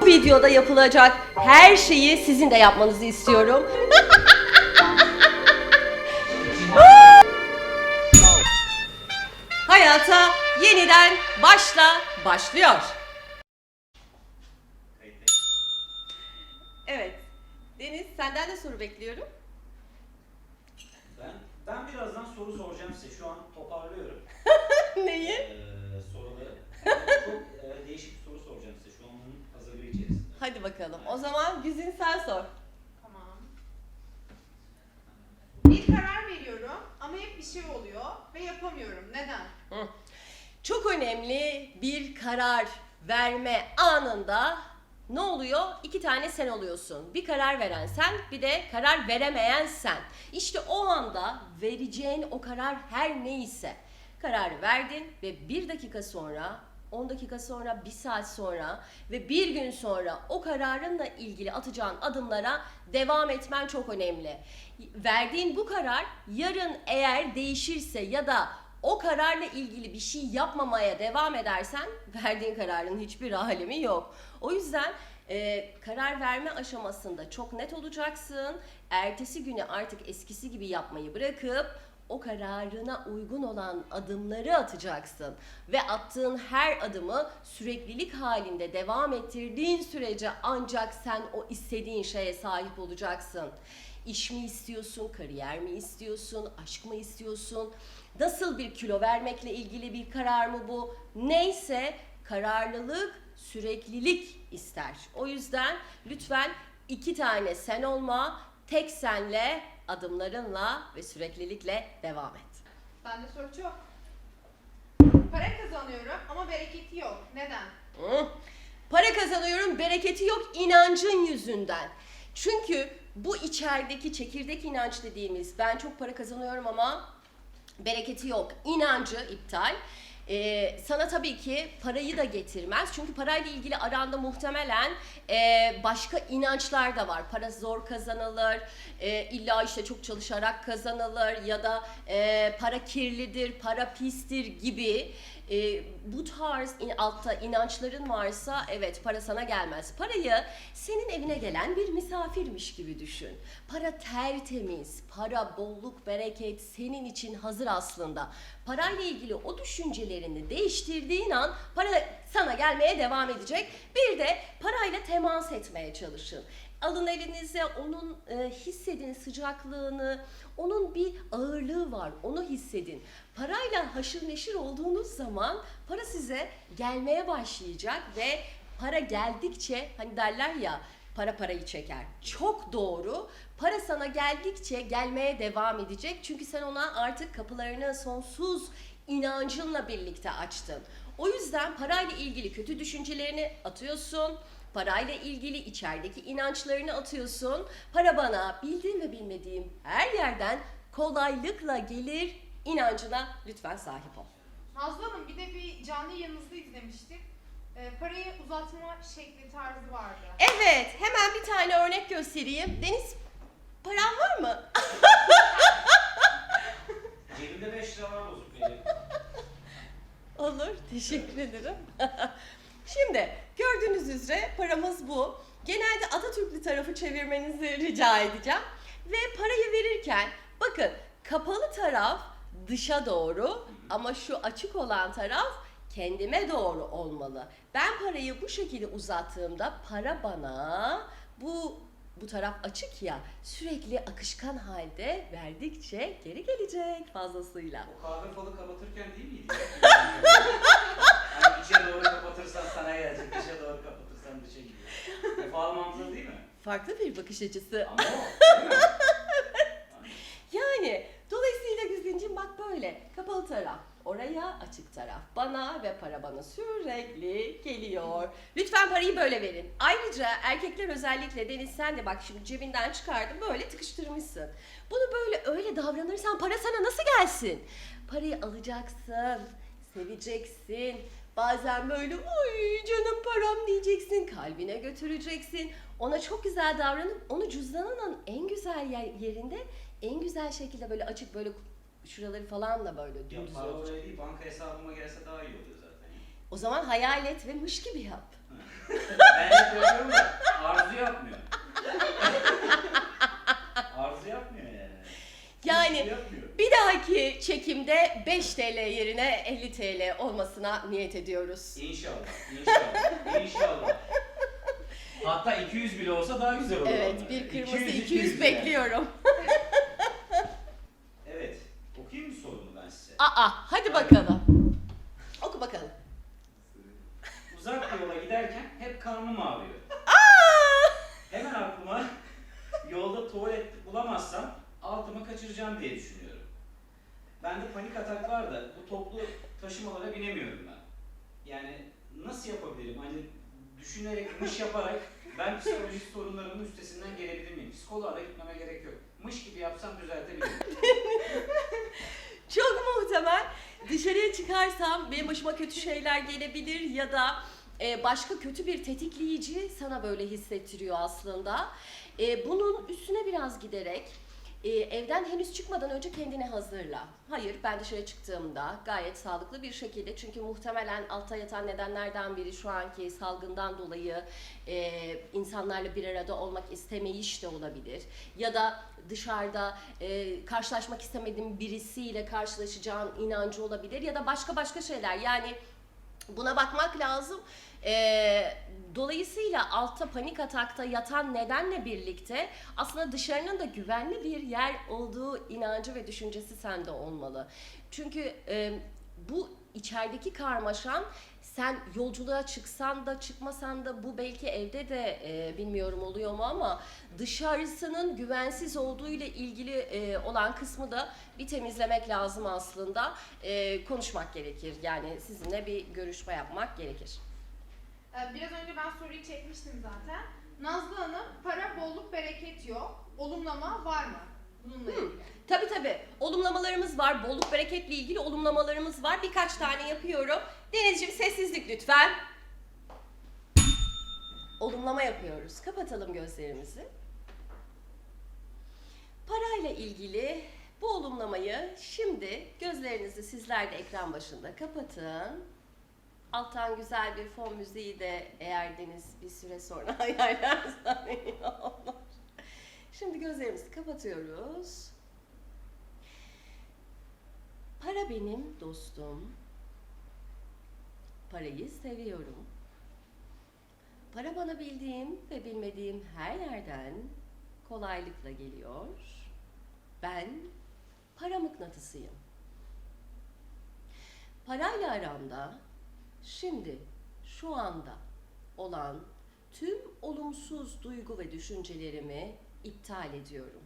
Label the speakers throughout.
Speaker 1: Bu videoda yapılacak her şeyi sizin de yapmanızı istiyorum. Hayata yeniden başla başlıyor. Evet. Deniz senden de soru bekliyorum.
Speaker 2: Ben, ben birazdan soru soracağım size. Şu an toparlıyorum
Speaker 1: Neyi?
Speaker 2: eee soruları. Çok eee, değişik bir soru soracağım size. Şu an onun hazırlığı içerisinde.
Speaker 1: Hadi bakalım. O zaman Güzin sen sor.
Speaker 3: Tamam. Bir karar veriyorum ama hep bir şey oluyor ve yapamıyorum. Neden?
Speaker 1: Çok önemli bir karar verme anında ne oluyor? İki tane sen oluyorsun. Bir karar veren sen, bir de karar veremeyen sen. İşte o anda vereceğin o karar her neyse kararı verdin ve bir dakika sonra 10 dakika sonra, bir saat sonra ve bir gün sonra o kararınla ilgili atacağın adımlara devam etmen çok önemli. Verdiğin bu karar yarın eğer değişirse ya da o kararla ilgili bir şey yapmamaya devam edersen verdiğin kararın hiçbir alemi yok. O yüzden e, karar verme aşamasında çok net olacaksın. Ertesi günü artık eskisi gibi yapmayı bırakıp o kararına uygun olan adımları atacaksın ve attığın her adımı süreklilik halinde devam ettirdiğin sürece ancak sen o istediğin şeye sahip olacaksın. İş mi istiyorsun, kariyer mi istiyorsun, aşk mı istiyorsun? Nasıl bir kilo vermekle ilgili bir karar mı bu? Neyse kararlılık, süreklilik ister. O yüzden lütfen iki tane sen olma, tek senle, adımlarınla ve süreklilikle devam et.
Speaker 3: Bende soru çok. Para kazanıyorum ama bereketi yok. Neden?
Speaker 1: Hı? Para kazanıyorum, bereketi yok inancın yüzünden. Çünkü bu içerideki çekirdek inanç dediğimiz ben çok para kazanıyorum ama bereketi yok. inancı iptal. Ee, sana tabii ki parayı da getirmez. Çünkü parayla ilgili aranda muhtemelen e, başka inançlar da var. Para zor kazanılır, e, illa işte çok çalışarak kazanılır ya da e, para kirlidir, para pistir gibi e, bu tarz in- altta inançların varsa evet para sana gelmez. Parayı senin evine gelen bir misafirmiş gibi düşün. Para tertemiz, para bolluk, bereket senin için hazır aslında. Parayla ilgili o düşüncelerini değiştirdiğin an para sana gelmeye devam edecek. Bir de parayla temas etmeye çalışın. Alın elinize onun e, hissedin sıcaklığını, onun bir ağırlığı var, onu hissedin. Parayla haşır neşir olduğunuz zaman para size gelmeye başlayacak ve para geldikçe hani derler ya para parayı çeker. Çok doğru. Para sana geldikçe gelmeye devam edecek. Çünkü sen ona artık kapılarını sonsuz inancınla birlikte açtın. O yüzden parayla ilgili kötü düşüncelerini atıyorsun. Parayla ilgili içerideki inançlarını atıyorsun. Para bana bildiğim ve bilmediğim her yerden kolaylıkla gelir inancına lütfen sahip ol.
Speaker 3: Nazlı Hanım bir de bir canlı yayınınızda izlemiştik. Ee, parayı uzatma şekli tarzı vardı.
Speaker 1: Evet, hemen bir tane örnek göstereyim. Deniz, paran var mı?
Speaker 2: Cebimde 5 lira var bozuk benim.
Speaker 1: Olur, teşekkür ederim. Şimdi gördüğünüz üzere paramız bu. Genelde Atatürklü tarafı çevirmenizi rica edeceğim. Ve parayı verirken bakın kapalı taraf dışa doğru ama şu açık olan taraf kendime doğru olmalı. Ben parayı bu şekilde uzattığımda para bana bu bu taraf açık ya sürekli akışkan halde verdikçe geri gelecek fazlasıyla.
Speaker 2: O kahve falı kapatırken değil miydi? içe doğru kapatırsan sana gelecek, dışa doğru kapatırsan dışa gidiyor. Bu fal mantığı değil mi?
Speaker 1: Farklı bir bakış açısı.
Speaker 2: Ama o değil mi?
Speaker 1: Yani dolayısıyla Güzincim bak böyle kapalı taraf oraya açık taraf bana ve para bana sürekli geliyor. Lütfen parayı böyle verin. Ayrıca erkekler özellikle Deniz sen de bak şimdi cebinden çıkardın böyle tıkıştırmışsın. Bunu böyle öyle davranırsan para sana nasıl gelsin? Parayı alacaksın, seveceksin. Bazen böyle oy canım param diyeceksin, kalbine götüreceksin. Ona çok güzel davranıp onu cüzdanının en güzel yerinde en güzel şekilde böyle açık böyle şuraları falan da böyle
Speaker 2: Ya
Speaker 1: dümdüz
Speaker 2: para oraya değil banka hesabıma gelse daha iyi oluyor zaten.
Speaker 1: O zaman hayal et ve mış gibi yap.
Speaker 2: ben yapıyorum da arzu yapmıyor. arzu yapmıyor yani. Yani Yapmıyor öyle
Speaker 1: ve 5 TL yerine 50 TL olmasına niyet ediyoruz.
Speaker 2: İnşallah. İnşallah. İnşallah. Hatta 200 bile olsa daha güzel olur.
Speaker 1: Evet,
Speaker 2: onlar.
Speaker 1: bir kırmızı 200,
Speaker 2: 200 yani.
Speaker 1: bekliyorum.
Speaker 2: Evet. Okuyayım mı sorunu ben size?
Speaker 1: Aa, hadi bakalım.
Speaker 2: Yapabilirim? Hani düşünerek, mış yaparak ben psikolojik sorunlarımın üstesinden gelebilir miyim? Psikoloğa da gitmeme gerek yok. Mış gibi yapsam düzeltebilirim.
Speaker 1: Çok muhtemel dışarıya çıkarsam benim başıma kötü şeyler gelebilir ya da e, başka kötü bir tetikleyici sana böyle hissettiriyor aslında. E, bunun üstüne biraz giderek e, evden henüz çıkmadan önce kendini hazırla. Hayır ben dışarı çıktığımda gayet sağlıklı bir şekilde çünkü muhtemelen altta yatan nedenlerden biri şu anki salgından dolayı e, insanlarla bir arada olmak istemeyiş de olabilir. Ya da dışarıda e, karşılaşmak istemediğin birisiyle karşılaşacağın inancı olabilir ya da başka başka şeyler. Yani buna bakmak lazım. E, dolayısıyla altta panik atakta yatan nedenle birlikte aslında dışarının da güvenli bir yer olduğu inancı ve düşüncesi sende olmalı. Çünkü e, bu içerideki karmaşan sen yolculuğa çıksan da çıkmasan da bu belki evde de e, bilmiyorum oluyor mu ama dışarısının güvensiz olduğu ile ilgili e, olan kısmı da bir temizlemek lazım aslında. E, konuşmak gerekir. Yani sizinle bir görüşme yapmak gerekir.
Speaker 3: Ee, Biraz önce ben soruyu çekmiştim zaten. Nazlı Hanım, para bolluk bereket yok. Olumlama var mı? Bununla
Speaker 1: Hmm.
Speaker 3: ilgili.
Speaker 1: Tabii tabii. Olumlamalarımız var. Bolluk bereketle ilgili olumlamalarımız var. Birkaç tane yapıyorum. Denizciğim sessizlik lütfen. Olumlama yapıyoruz. Kapatalım gözlerimizi. Parayla ilgili olumlamayı şimdi gözlerinizi sizler de ekran başında kapatın. Alttan güzel bir fon müziği de eğer Deniz bir süre sonra ayarlarsa olur. Şimdi gözlerimizi kapatıyoruz. Para benim dostum. Parayı seviyorum. Para bana bildiğim ve bilmediğim her yerden kolaylıkla geliyor. Ben para mıknatısıyım. Parayla aramda şimdi şu anda olan tüm olumsuz duygu ve düşüncelerimi iptal ediyorum.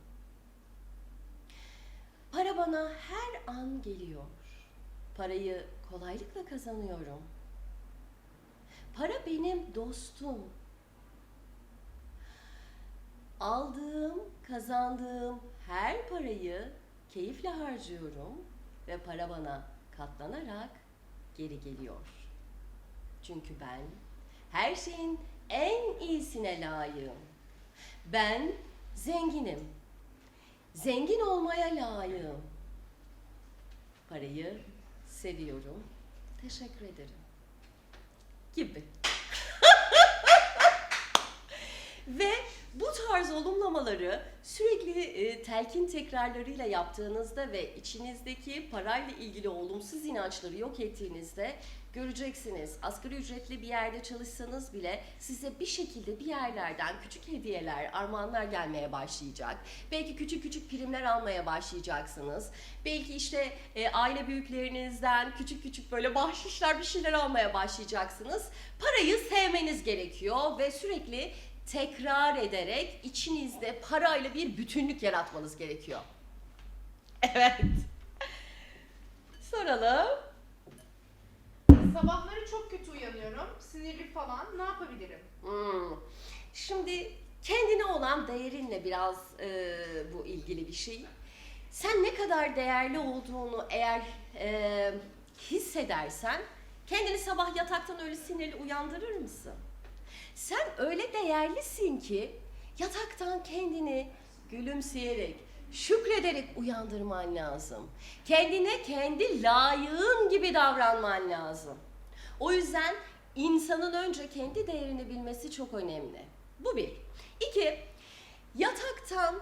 Speaker 1: Para bana her an geliyor. Parayı kolaylıkla kazanıyorum. Para benim dostum. Aldığım, kazandığım her parayı keyifle harcıyorum ve para bana katlanarak geri geliyor. Çünkü ben her şeyin en iyisine layığım. Ben zenginim. Zengin olmaya layığım. Parayı seviyorum. Teşekkür ederim. Gibi. Ve bu tarz olumlamaları sürekli e, telkin tekrarlarıyla yaptığınızda ve içinizdeki parayla ilgili olumsuz inançları yok ettiğinizde göreceksiniz. Asgari ücretli bir yerde çalışsanız bile size bir şekilde bir yerlerden küçük hediyeler, armağanlar gelmeye başlayacak. Belki küçük küçük primler almaya başlayacaksınız. Belki işte e, aile büyüklerinizden küçük küçük böyle bahşişler bir şeyler almaya başlayacaksınız. Parayı sevmeniz gerekiyor ve sürekli tekrar ederek içinizde parayla bir bütünlük yaratmanız gerekiyor. Evet. Soralım.
Speaker 3: Sabahları çok kötü uyanıyorum. Sinirli falan. Ne yapabilirim?
Speaker 1: Hmm. Şimdi kendine olan değerinle biraz e, bu ilgili bir şey. Sen ne kadar değerli olduğunu eğer e, hissedersen kendini sabah yataktan öyle sinirli uyandırır mısın? Sen öyle değerlisin ki yataktan kendini gülümseyerek, şükrederek uyandırman lazım. Kendine kendi layığın gibi davranman lazım. O yüzden insanın önce kendi değerini bilmesi çok önemli. Bu bir. İki, yataktan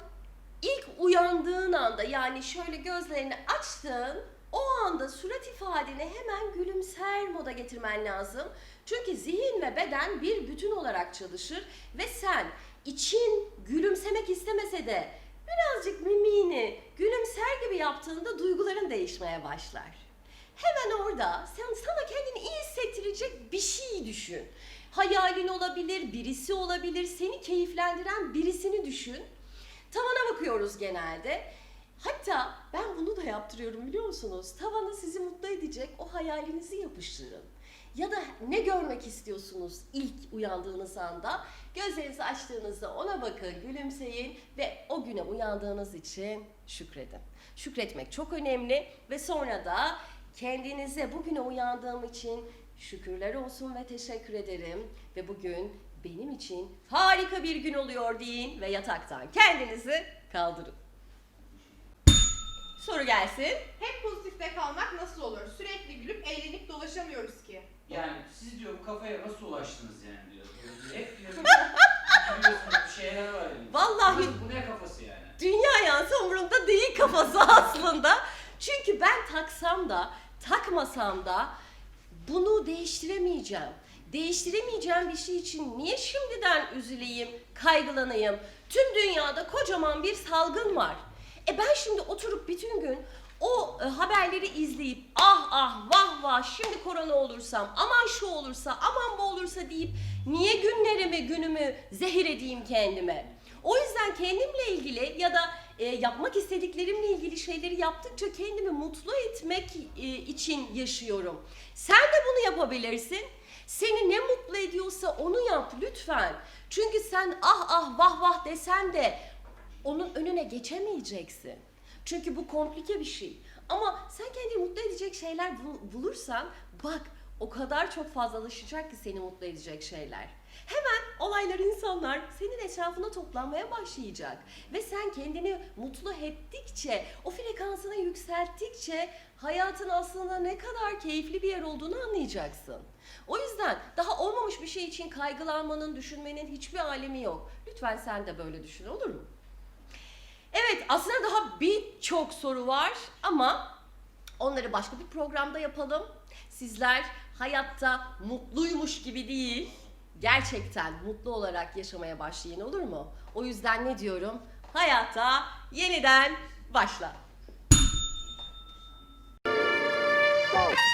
Speaker 1: ilk uyandığın anda yani şöyle gözlerini açtın o anda surat ifadeni hemen gülümser moda getirmen lazım. Çünkü zihin ve beden bir bütün olarak çalışır ve sen için gülümsemek istemese de birazcık mimiğini gülümser gibi yaptığında duyguların değişmeye başlar. Hemen orada sen sana kendini iyi hissettirecek bir şey düşün. Hayalin olabilir, birisi olabilir, seni keyiflendiren birisini düşün. Tavana bakıyoruz genelde. Hatta ben bunu da yaptırıyorum biliyor musunuz? Tavana sizi mutlu edecek o hayalinizi yapıştırın. Ya da ne görmek istiyorsunuz ilk uyandığınız anda? Gözlerinizi açtığınızda ona bakın, gülümseyin ve o güne uyandığınız için şükredin. Şükretmek çok önemli ve sonra da kendinize bugüne uyandığım için şükürler olsun ve teşekkür ederim ve bugün benim için harika bir gün oluyor deyin ve yataktan kendinizi kaldırın. Soru gelsin.
Speaker 3: Hep pozitifte kalmak nasıl olur? Sürekli gülüp eğlenip dolaşamıyoruz ki.
Speaker 2: Yani siz diyor bu kafaya nasıl ulaştınız yani diyor. Hep diyor biliyorsunuz bir şeyler var elimizde.
Speaker 1: Vallahi
Speaker 2: Bu, bu ne kafası yani?
Speaker 1: dünya yansı umurumda değil kafası aslında. Çünkü ben taksam da takmasam da bunu değiştiremeyeceğim. Değiştiremeyeceğim bir şey için niye şimdiden üzüleyim, kaygılanayım? Tüm dünyada kocaman bir salgın var. E ben şimdi oturup bütün gün o e, haberleri izleyip ah ah vah vah şimdi korona olursam aman şu olursa aman bu olursa deyip niye günlerimi günümü zehir edeyim kendime? O yüzden kendimle ilgili ya da e, yapmak istediklerimle ilgili şeyleri yaptıkça kendimi mutlu etmek e, için yaşıyorum. Sen de bunu yapabilirsin. Seni ne mutlu ediyorsa onu yap lütfen. Çünkü sen ah ah vah vah desen de onun önüne geçemeyeceksin. Çünkü bu komplike bir şey. Ama sen kendini mutlu edecek şeyler bul- bulursan bak o kadar çok fazlalaşacak ki seni mutlu edecek şeyler. Hemen olaylar insanlar senin etrafına toplanmaya başlayacak. Ve sen kendini mutlu ettikçe, o frekansını yükselttikçe hayatın aslında ne kadar keyifli bir yer olduğunu anlayacaksın. O yüzden daha olmamış bir şey için kaygılanmanın, düşünmenin hiçbir alemi yok. Lütfen sen de böyle düşün olur mu? Evet aslında daha birçok soru var ama onları başka bir programda yapalım. Sizler hayatta mutluymuş gibi değil, gerçekten mutlu olarak yaşamaya başlayın olur mu? O yüzden ne diyorum? Hayata yeniden başla.
Speaker 4: Go.